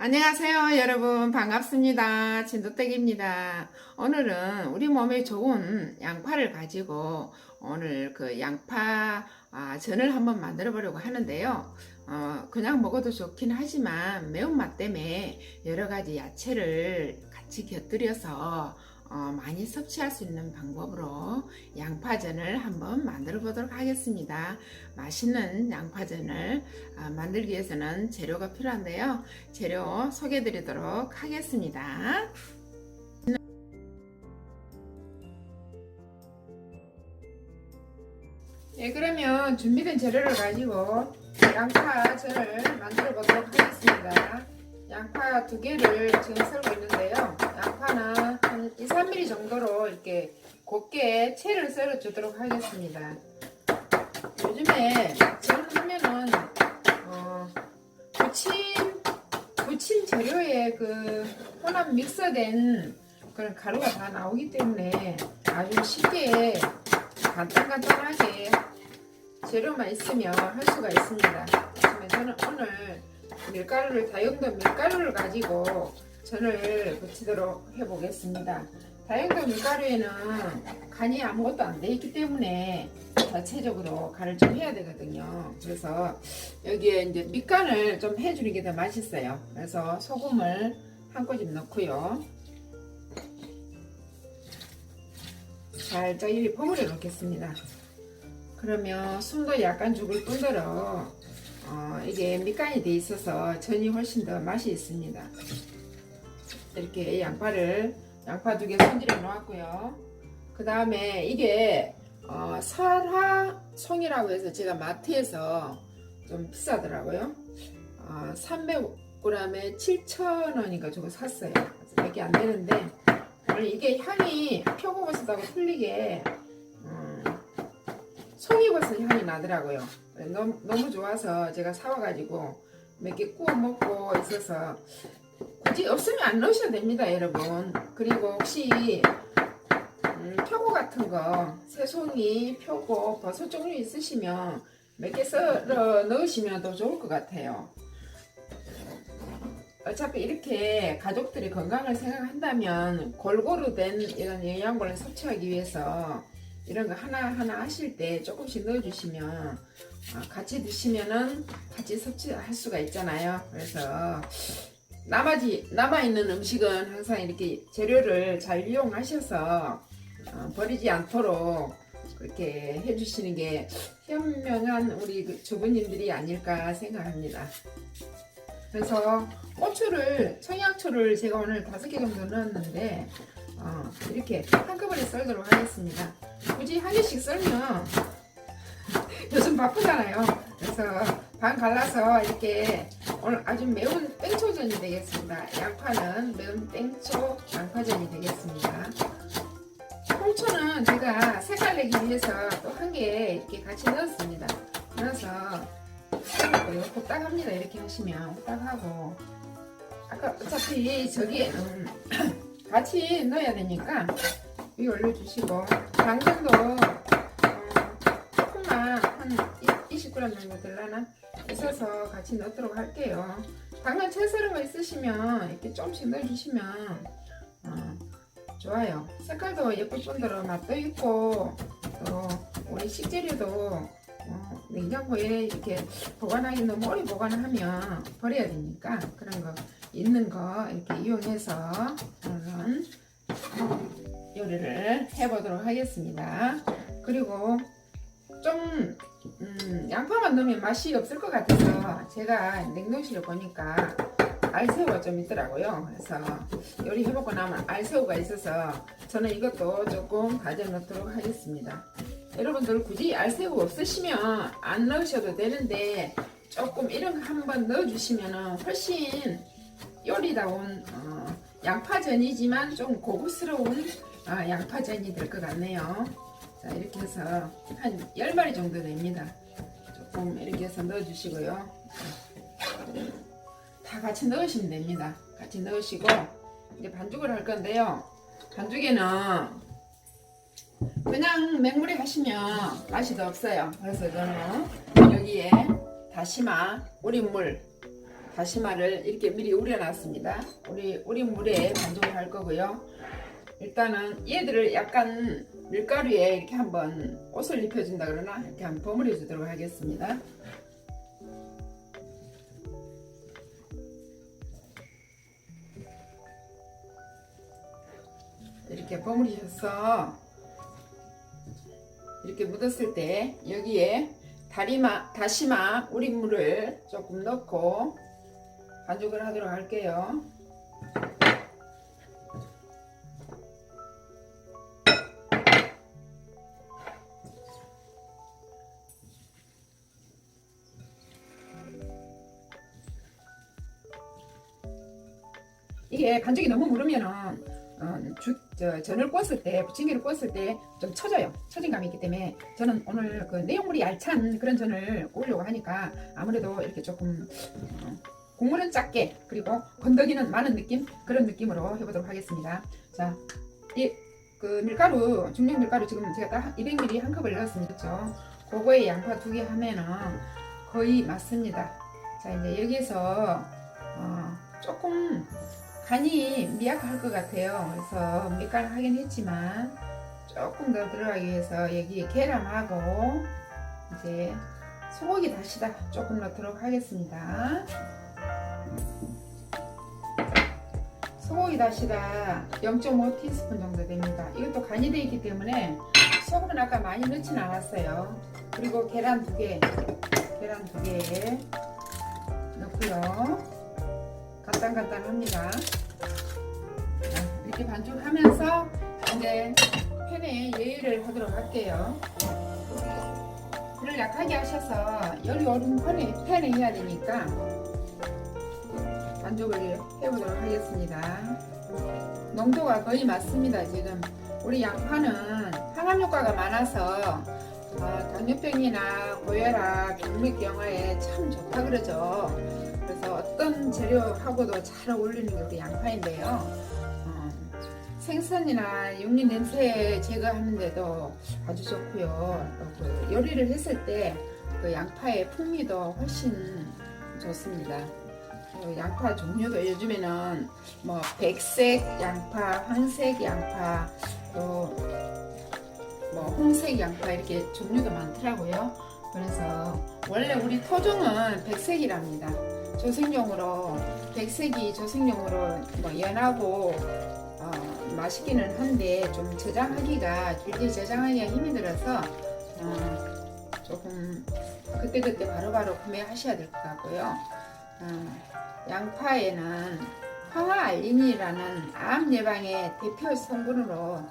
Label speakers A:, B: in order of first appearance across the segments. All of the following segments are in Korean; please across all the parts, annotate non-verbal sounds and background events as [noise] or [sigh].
A: 안녕하세요 여러분. 반갑습니다. 진도댁입니다. 오늘은 우리 몸에 좋은 양파를 가지고 오늘 그 양파 아, 전을 한번 만들어 보려고 하는데요. 어, 그냥 먹어도 좋긴 하지만 매운맛 때문에 여러 가지 야채를 같이 곁들여서 어, 많이 섭취할 수 있는 방법으로 양파전을 한번 만들어 보도록 하겠습니다 맛있는 양파전을 아, 만들기 위해서는 재료가 필요한데요 재료 소개해 드리도록 하겠습니다. 네, 그러면 준비된 재료를 가지고 양파전을 만들어 보도록 하겠습니다. 양파 두 개를 지금 썰고 있는데요. 양파는 한 2, 3mm 정도로 이렇게 곱게 채를 썰어 주도록 하겠습니다. 요즘에 저는 하면은 어, 부침 부침 재료에 그 혼합 믹서된 그런 가루가 다 나오기 때문에 아주 쉽게 간단간단하게 재료만 있으면 할 수가 있습니다. 저는 오늘 밀가루를 다용도 밀가루를 가지고 전을 부치도록 해보겠습니다. 다용도 밀가루에는 간이 아무것도 안 돼 있기 때문에 자체적으로 간을 좀 해야 되거든요. 그래서 여기에 이제 밑간을 좀 해주는 게 더 맛있어요. 그래서 소금을 한 꼬집 넣고요. 살짝 이리 버무려 놓겠습니다. 그러면 숨도 약간 죽을 뿐더러 어, 이게 밑간이 돼 있어서 전이 훨씬 더 맛이 있습니다. 이렇게 양파를 양파 두 개 손질해 놓았고요. 그 다음에 이게 어, 설화송이라고 해서 제가 마트에서 좀 비싸더라고요. 어, 300g에 7,000원인가 저거 샀어요. 몇개안 되는데 이게 향이 표고버섯하고 틀리게 음, 송이버섯 향이 나더라고요. 너무, 너무 좋아서 제가 사와가지고 몇 개 구워 먹고 있어서 굳이 없으면 안 넣으셔도 됩니다, 여러분. 그리고 혹시 음, 표고 같은 거, 새송이, 표고, 버섯 종류 있으시면 몇 개 썰어 넣으시면 더 좋을 것 같아요. 어차피 이렇게 가족들이 건강을 생각한다면 골고루 된 이런 영양분을 섭취하기 위해서 이런 거 하나하나 하실 때 조금씩 넣어주시면 어, 같이 드시면은 같이 섭취할 수가 있잖아요. 그래서 남아지, 남아있는 음식은 항상 이렇게 재료를 잘 이용하셔서 어, 버리지 않도록 그렇게 해주시는 게 현명한 우리 그 주부님들이 아닐까 생각합니다. 그래서 고추를 청양초를 제가 오늘 다섯 개 정도 넣었는데 어, 이렇게 한꺼번에 썰도록 하겠습니다. 굳이 한 개씩 썰면 [laughs] 요즘 바쁘잖아요. 그래서 반 갈라서 이렇게 오늘 아주 매운 땡초전이 되겠습니다. 양파는 매운 땡초 양파전이 되겠습니다. 홍초는 제가 색깔 내기 위해서 또 한 개 이렇게 같이 넣었습니다. 넣어서 후딱합니다. 이렇게 하시면 후딱하고 아까 어차피 저기에는 [clears throat] 같이 넣어야 되니까 위 올려주시고 당근도 어, 조금만 한 20g 정도 들라나 있어서 같이 넣도록 할게요. 당근 채 썰은 거 있으시면 이렇게 조금씩 넣어주시면 어, 좋아요. 색깔도 예쁠 뿐더러 맛도 있고 또 우리 식재료도 어, 냉장고에 이렇게 보관하기 너무 오래 보관하면 버려야 되니까 그런 거 있는 거 이렇게 이용해서 오늘은 요리를 해보도록 하겠습니다. 그리고 좀 음, 양파만 넣으면 맛이 없을 것 같아서 제가 냉동실에 보니까 알새우가 좀 있더라고요. 그래서 요리 해보고 나면 알새우가 있어서 저는 이것도 조금 가져 넣도록 하겠습니다. 여러분들 굳이 알새우 없으시면 안 넣으셔도 되는데 조금 이런 거 한번 넣어주시면 훨씬 요리다운 어, 양파전이지만 좀 고급스러운 어, 양파전이 될 것 같네요. 자 이렇게 해서 한 10마리 정도 됩니다. 조금 이렇게 해서 넣어 주시고요. 다 같이 넣으시면 됩니다. 같이 넣으시고 이제 반죽을 할 건데요. 반죽에는 그냥 맹물에 하시면 맛이 더 없어요. 그래서 저는 여기에 다시마, 우린 물, 다시마를 이렇게 미리 우려놨습니다. 우리 우리 물에 반죽을 할 거고요. 일단은 얘들을 약간 밀가루에 이렇게 한번 옷을 입혀준다 그러나 이렇게 한번 버무려 주도록 하겠습니다. 이렇게 버무리셔서 이렇게 묻었을 때 여기에 다리마, 다시마 우린 물을 조금 넣고 반죽을 하도록 할게요. 이게 반죽이 너무 무르면은 어, 주, 저, 전을 구웠을 때 부침개를 구웠을 때 좀 처져요. 처진 감이 있기 때문에. 저는 오늘 그 내용물이 알찬 그런 전을 구우려고 하니까 아무래도 이렇게 조금 어, 국물은 작게 그리고 건더기는 많은 느낌? 그런 느낌으로 해보도록 하겠습니다. 자이 그 밀가루 중력 밀가루 지금 제가 딱 200ml 한 컵을 넣었습니다. 그렇죠? 그거에 양파 두 개 하면은 거의 맞습니다. 자 이제 여기에서 어, 조금 간이 미약할 것 같아요. 그래서 밑간을 하긴 했지만 조금 더 들어가기 위해서 여기 계란하고 이제 소고기 다시다 조금 넣도록 하겠습니다. 소고기 다시다 0.5티스푼 정도 됩니다. 이것도 간이 되어 있기 때문에 소금은 아까 많이 넣진 않았어요. 그리고 계란 두 개, 계란 두 개 넣고요. 간단간단합니다. 이렇게 반죽하면서 이제 팬에 예의를 하도록 할게요. 불을 약하게 하셔서 열이 오른 팬에, 팬에 해야 되니까 반죽을 해보도록 하겠습니다. 농도가 거의 맞습니다. 지금 우리 양파는 항암 효과가 많아서 어, 당뇨병이나 고혈압, 동맥경화에 참 좋다 그러죠. 어떤 재료하고도 잘 어울리는 게 우리 양파인데요. 어, 생선이나 육류 냄새 제거하는데도 아주 좋고요. 또그 요리를 했을 때 그 양파의 풍미도 훨씬 좋습니다. 그 양파 종류도 요즘에는 뭐 백색 양파, 황색 양파, 또 뭐 홍색 양파 이렇게 종류도 많더라고요. 그래서 원래 우리 토종은 백색이랍니다. 조생용으로 백색이 조생용으로 뭐 연하고 어, 맛있기는 한데 좀 저장하기가 길게 저장하기가 힘이 들어서 어, 조금 그때그때 바로바로 구매하셔야 될 것 같고요. 어, 양파에는 황화알린이라는 암 예방의 대표 성분으로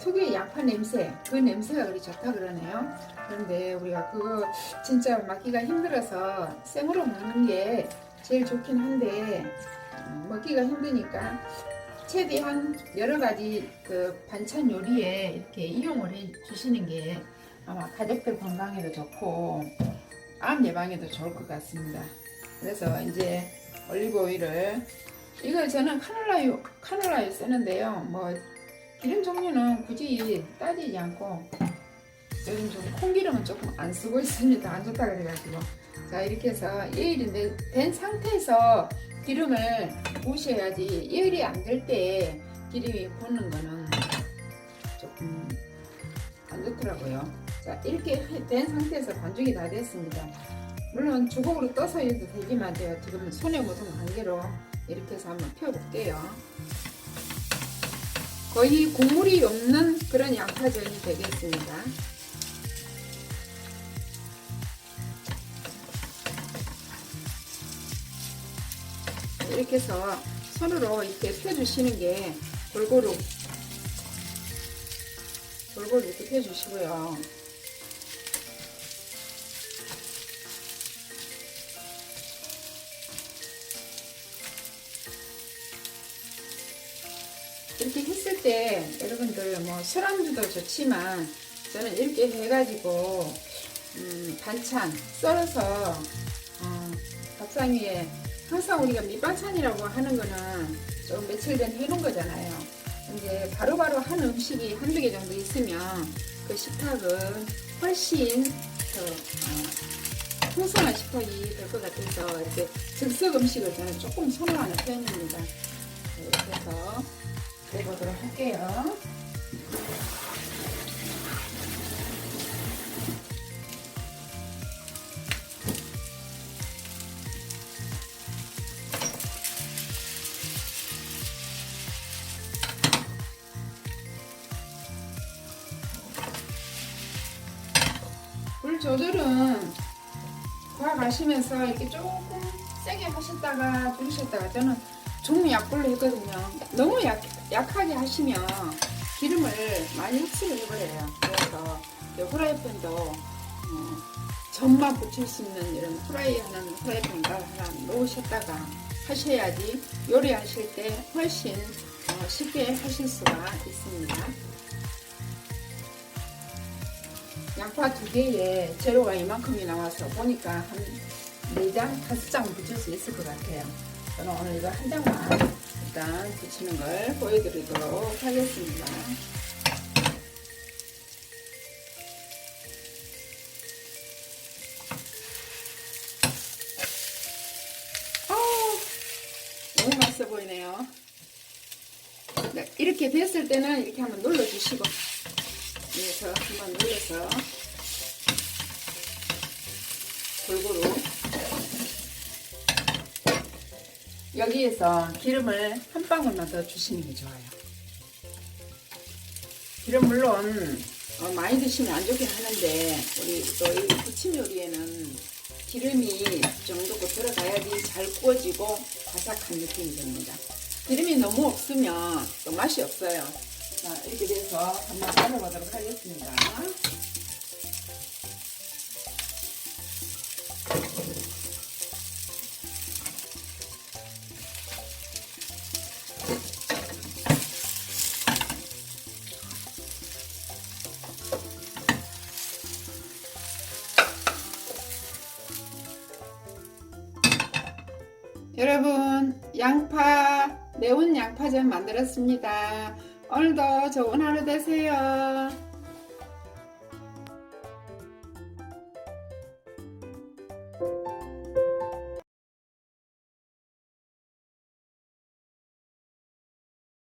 A: 특유의 양파 냄새, 그 냄새가 그리 좋다 그러네요. 그런데 우리가 그거 진짜 맡기가 힘들어서 생으로 먹는 게 제일 좋긴 한데 어, 먹기가 힘드니까 최대한 여러 가지 그 반찬 요리에 이렇게 이용을 해 주시는 게 아마 가족들 건강에도 좋고 암 예방에도 좋을 것 같습니다. 그래서 이제 올리브 오일을 이걸 저는 카놀라유 카놀라유 쓰는데요. 뭐 기름 종류는 굳이 따지지 않고 요즘 좀 콩기름은 조금 안 쓰고 있습니다. 안 좋다 그래가지고 자 이렇게 해서 예일이 된 상태에서 기름을 부으셔야지 예일이 안 될 때 기름이 붓는 거는 조금 안 좋더라고요. 자 이렇게 된 상태에서 반죽이 다 됐습니다. 물론 주걱으로 떠서 해도 되지만 제가 지금 손에 묻은 관계로 이렇게 해서 한번 펴볼게요. 거의 국물이 없는 그런 양파전이 되겠습니다. 이렇게 해서 손으로 이렇게 펴주시는 게 골고루 골고루 이렇게 펴주시고요. 이렇게 했을 때 여러분들 뭐 술안주도 좋지만 저는 이렇게 해가지고 음, 반찬 썰어서 어, 밥상 위에 항상 우리가 밑반찬이라고 하는 거는 좀 며칠 전 해놓은 거잖아요. 근데 바로 바로 한 음식이 한두 개 정도 있으면 그 식탁은 훨씬 더 어,
B: 풍성한 식탁이 될 것 같아서 이렇게 즉석 음식을 저는 조금 선호하는 편입니다. 네, 이렇게 해서 내보도록 할게요. 불 조절은 구워가시면서 이렇게 조금 세게 하셨다가 줄이셨다가 저는 종류 약불로 했거든요. 너무 약, 약하게 하시면 기름을 많이 흡수를 해버려요. 그래서 이 후라이팬도 어, 전만 붙일 수 있는 이런 후라이 하는 후라이팬을 하나 놓으셨다가 하셔야지 요리하실 때 훨씬 어, 쉽게 하실 수가 있습니다. 양파 두 개에 재료가 이만큼이 나와서 보니까 한네 장, 다섯 장 붙일 수 있을 것 같아요. 저는 오늘 이거 한 장만 일단 붙이는 걸 보여드리도록 하겠습니다. 어우, 너무 맛있어 보이네요. 네, 이렇게 됐을 때는 이렇게 한번 눌러주시고 그래서 한번 눌러서 골고루 여기에서 기름을 한 방울만 더 주시는 게 좋아요. 기름 물론 어, 많이 드시면 안 좋긴 하는데 우리 또이 부침 요리에는 기름이 정도껏 들어가야지 잘 구워지고 바삭한 느낌이 듭니다. 기름이 너무 없으면 또 맛이 없어요. 자, 이렇게 돼서 한번 잘라보도록 하겠습니다. 여러분, 양파, 매운 양파전 만들었습니다. 오늘도 좋은 하루 되세요.